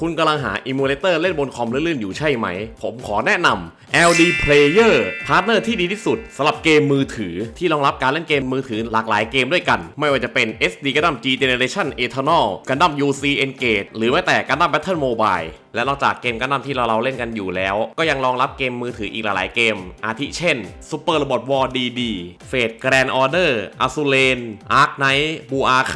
คุณกำลังหาอิมูเลเตอร์เล่นบนคอมลื่นๆอยู่ใช่ไหม ผมขอแนะนำ LD Player พาร์ทเนอร์ที่ดีที่สุดสำหรับเกมมือถือ ที่รองรับการเล่นเกมมือถือหลากหลายเกมด้วยกัน ไม่ว่าจะเป็น SD Gundam G Generation Eternal Gundam UC Engage หรือแม้แต่ Gundam Battle Mobile และนอกจากเกม Gundam ที่เราเราเล่นกันอยู่แล้ว ก็ยังรองรับเกมมือถืออีกหลายๆเกม อาทิเช่น Super Robot War DD Fate Grand Order a z u r a n Ark Knight บูอาไค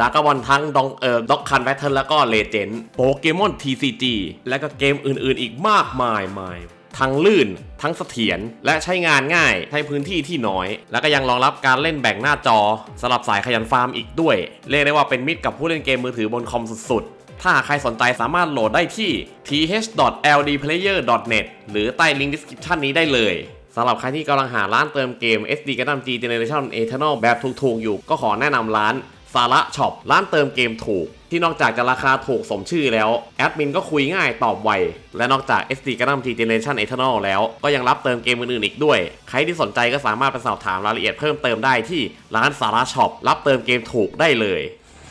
ดากบอลทั้งดองเอ่อด็อกคันแบทเทิลแล้วก็เลเจนด์โปเกมอน TCG และก็เกมอื่นๆ อีกมากมายมาย ทั้งลื่น ทั้งเสถียรและใช้งานง่ายใช้พื้นที่ที่น้อย แล้วก็ยังรองรับการเล่นแบ่งหน้าจอสำหรับสายขยันฟาร์มอีกด้วย เรียกได้ว่าเป็นมิตรกับผู้เล่นเกมมือถือบนคอมสุดๆ ถ้าใครสนใจสามารถโหลดได้ที่ th.ldplayer.net หรือใต้ลิงก์ description นี้ได้เลยสำหรับใครที่กำลังหาร้านเติมเกม SD Gundam G Generation Eternal แบบถูกๆอยู่ ก็ขอแนะนำร้าน สาระช็อปร้านเติมเกมถูก ที่นอกจากจะราคาถูกสมชื่อแล้ว แอดมินก็คุยง่ายตอบไว และนอกจาก SD Gundam G Generation Eternal แล้วก็ยังรับเติมเกมอื่นๆอีกด้วย ใครที่สนใจก็สามารถไปสอบถามรายละเอียดเพิ่มเติมได้ที่ร้านสาระช็อปรับเติมเกมถูกได้เลย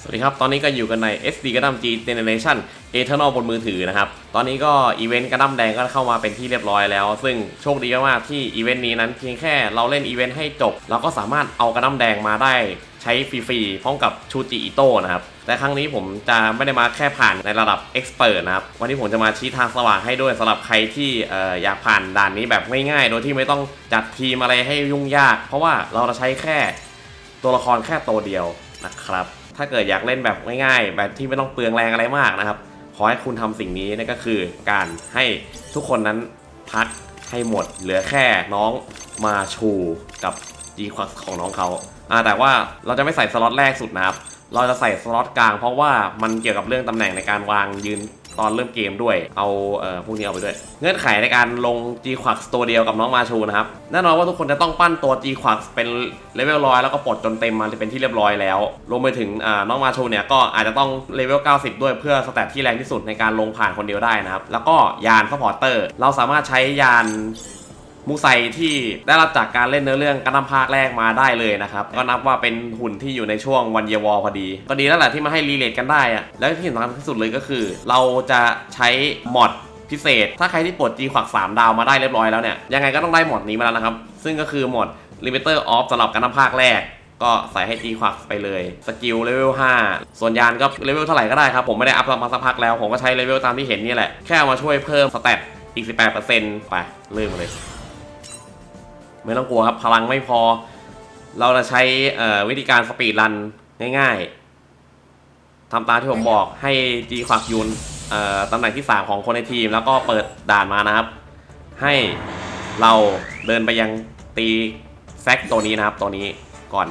สวัสดีครับ ตอนนี้ก็อยู่กันใน SD Gundam G Generation Eternal บนมือถือนะครับ ตอนนี้ก็อีเวนต์กระดัมแดงก็เข้ามาเป็นที่เรียบร้อยแล้ว ซึ่งโชคดีมากๆที่อีเวนต์นี้นั้นเพียงแค่เราเล่นอีเวนต์ให้จบ เราก็สามารถเอากระดัมแดงมาได้ใช้ฟรีๆพร้อมกับชูจิอิโต้นะครับ แต่ครั้งนี้ผมจะไม่ได้มาแค่ผ่านในระดับ Expert นะครับ วันนี้ผมจะมาชี้ทางสว่างให้ด้วยสำหรับใครที่เอ่ออยากผ่านด่านนี้แบบง่ายๆ โดยที่ไม่ต้องจัดทีมอะไรให้ยุ่งยาก เพราะว่าเราจะใช้แค่ตัวละครแค่ตัวเดียวนะครับ ถ้าเกิดอยากเล่นแบบง่ายๆ แบบที่ไม่ต้องเปลืองแรงอะไรมากนะครับ ขอให้คุณทำสิ่งนี้นั่นก็คือการให้ทุกคนนั้นพักให้หมด เหลือแค่น้องมาชูกับ G ควัของน้องเขาอ่าแต่ว่าเราจะไม่ใส่สล็อตแรกสุดนะครับ เราจะใส่สล็อตกลางเพราะว่ามันเกี่ยวกับเรื่องตำแหน่งในการวางยืน ตอนเริ่มเกมด้วย เอาเอ่อพวกนี้เอาไปด้วย เงื่อนไขในการลง G ควักตัวเดียวกับน้องมาชูนะครับ แน่นอนว่าทุกคนจะต้องปั้นตัว G ควักเป็นเลเวลร้อยแล้วก็ปลดจนเต็มมาเป็นที่เรียบร้อยแล้วรวมไปถึงน้องมาชูเนี่ยก็อาจจะต้องเลเวล 90 ด้วยเพื่อสแตทที่แรงที่สุดในการลงผ่านคนเดียวได้นะครับ แล้วก็ยานซัพพอร์เตอร์เราสามารถใช้ยาน มูไซที่ได้รับจากการเล่นเนื้อเรื่องการนำภาคแรกมาได้เลยนะครับ ก็นับว่าเป็นหุ่นที่อยู่ในช่วงวันเยวอพอดี ก็ดีแล้วแหละที่มาให้รีเลทกันได้อะแล้วที่สำคัญที่สุดเลยก็คือ เราจะใช้มอดพิเศษ ถ้าใครที่ปลด G ขวัก3ดาวมาได้เรียบร้อยแล้วเนี่ย ยังไงก็ต้องได้มอดนี้มาแล้วนะครับ ซึ่งก็คือมอด Limiter Off สำหรับการนำภาคแรกก็ใส่ให้ G ขวักไปเลย สกิลเลเวล 5 ส่วนยานก็เลเวลเท่าไหร่ก็ได้ครับ ผมไม่ได้อัพมาสักพักแล้ว ผมก็ใช้เลเวลตามที่เห็นนี่แหละ แค่เอามาช่วยเพิ่มสเตตอีก 18%ไป เริ่มเลย ไม่ต้องกลัวครับ พลังไม่พอ เราจะใช้วิธีการสปีดรันง่ายๆทำตามที่ผมบอกให้จีควักยูนตำแหน่งที่ 3 ของคนในทีม แล้วก็เปิดด่านมานะครับ ให้เราเดินไปยังตีแซกตัวนี้นะครับ ตัวนี้ก่อน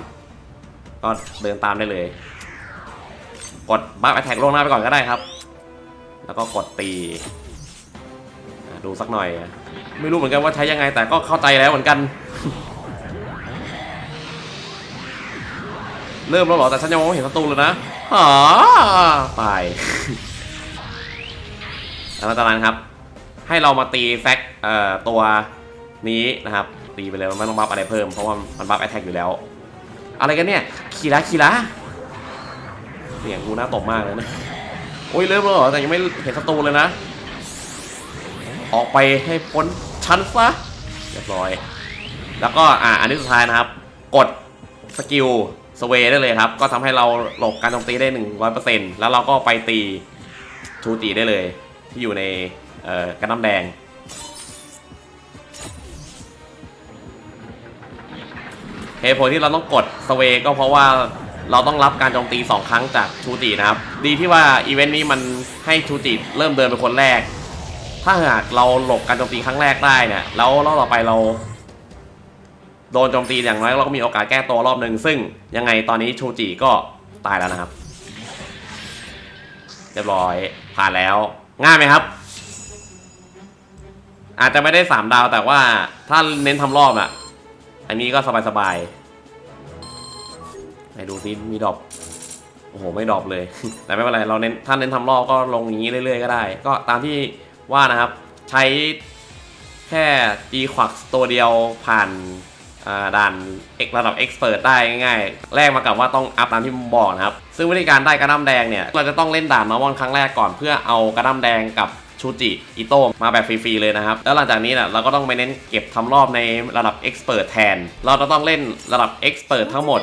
ก็เดินตามได้เลย กดบัฟแอทแทกลงหน้าไปก่อนก็ได้ครับ แล้วก็กดตี ดูสักหน่อย ไม่รู้เหมือนกันว่าใช้ยังไงแต่ก็เข้าใจแล้วเหมือนกัน เริ่มแล้วเหรอแต่ฉันยังมองไม่เห็นศัตรูเลยนะหาตายแล้วจากนั้นครับ ให้เรามาตีแฟกเอ่อตัวนี้นะครับ ตีไปเลยมันไม่ต้องบัฟอะไรเพิ่มเพราะว่ามันบัฟแอทแทกอยู่แล้ว อะไรกันเนี่ยคีระคีระเสียงกูน่าตบมากเลยนะโอ้ยเริ่มแล้วเหรอแต่ยังไม่เห็นศัตรูเลยนะ ออกไปให้พ้นชั้นซะเรียบร้อย แล้วก็อ่าอันที่สุดท้ายนะครับ กดสกิลสเวได้เลยครับ ก็ทำให้เราหลบการโจมตีได้ 100%แล้วเราก็ไปตีชูจิได้เลย ที่อยู่ในเอ่อกระน้ำแดง เหตุผลที่เราต้องกดสเวก็เพราะว่าเราต้องรับการโจมตี 2 ครั้งจากชูจินะครับ ดีที่ว่าอีเวนต์นี้มันให้ชูจิเริ่มเดินเป็นคนแรก ถ้าหากเราหลบการโจมตีครั้งแรกได้เนี่ย แล้วรอบต่อไปเรา โดนโจมตีอย่างน้อยเราก็มีโอกาสแก้ตัวรอบหนึ่งซึ่งยังไงตอนนี้ชูจิก็ตายแล้วนะครับ เรียบร้อยผ่านแล้ว ง่ายไหมครับ อาจจะไม่ได้สามดาวแต่ว่าถ้าเน้นทำรอบอะ อันนี้ก็สบายๆไหนดูซิมีดอปโอ้โห ไม่ดรอปเลย แต่ไม่เป็นไร เราเน้น ถ้าเน้นทำรอบก็ลงอย่างนี้เรื่อยๆก็ได้ ก็ตามที่ ว่านะครับใช้แค่ G ขวักตัวเดียวผ่านด่านเอกระดับเอ็กซ์เพรสได้ง่ายๆ แรกมากับว่าต้องอัพตามที่ผมบอกนะครับ ซึ่งวิธีการได้กระดั้มแดงเนี่ย เราจะต้องเล่นด่านนอร์มอนครั้งแรกก่อนเพื่อเอากระดั้มแดงกับชูจิอิโต้มาแบบฟรีๆเลยนะครับ แล้วหลังจากนี้เนี่ยเราก็ต้องไปเน้นเก็บทำรอบในระดับเอ็กซ์เพรสแทน เราจะต้องเล่นระดับเอ็กซ์เพรสทั้งหมด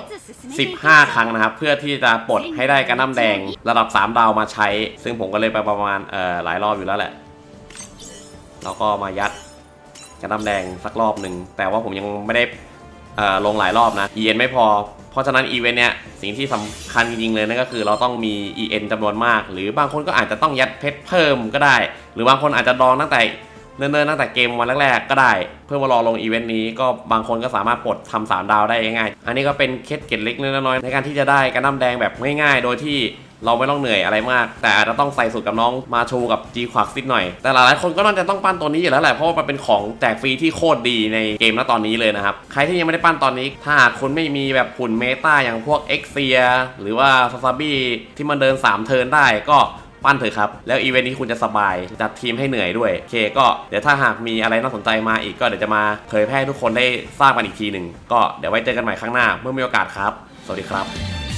15 ครั้งนะครับ เพื่อที่จะปลดให้ได้กระน้ำแดง ระดับ 3 ดาวมาใช้ ซึ่งผมก็เลยไปประมาณหลายรอบอยู่แล้วแหละ แล้วก็มายัดกระน้ำแดงสักรอบหนึ่ง แต่ว่าผมยังไม่ได้ลงหลายรอบนะ EN ไม่พอ เพราะฉะนั้นอีเวนต์เนี้ยสิ่งที่สำคัญจริงๆเลยนั่นก็คือเราต้องมี EN จำนวนมาก หรือบางคนก็อาจจะต้องยัดเพชรเพิ่มก็ได้ หรือบางคนอาจจะดองตั้งแต่เนิ่นๆตั้งแต่เกมวันแรกๆก็ได้ เพื่อมารอลงอีเวนต์นี้ก็บางคนก็สามารถปลดทำสามดาวได้ง่ายๆอันนี้ก็เป็นเคล็ดเก็ดเล็กน้อยๆในการที่จะได้กระน้ำแดงแบบง่ายๆ โดยที่ เราไม่ต้องเหนื่อยอะไรมาก แต่อาจจะต้องใส่สูตรกับน้องมาโชูกับ G ควักซิดหน่อย แต่หลายๆคนก็น่าจะต้องปั้นตัวนี้อยู่แล้วแหละ เพราะว่ามันเป็นของแจกฟรีที่โคตรดีในเกมณตอนนี้เลยนะครับ ใครที่ยังไม่ได้ปั้นตอนนี้ ถ้าหากคุณไม่มีแบบหุ่นเมตาอย่างพวกเอ็กเซียหรือว่าซาซาบี้ที่มันเดิน 3 เทิร์นได้ก็ปั้นเถอะครับ แล้วอีเวนต์นี้คุณจะสบาย จัดทีมให้เหนื่อยด้วยโอเคก็เดี๋ยวถ้าหากมีอะไรน่าสนใจมาอีกก็เดี๋ยวจะมาเผยแพร่ทุกคนได้ทราบกันอีกทีหนึ่งก็เดี๋ยวไว้เจอกันใหม่ครั้งหน้าเมื่อมีโอกาสครับ สวัสดีครับ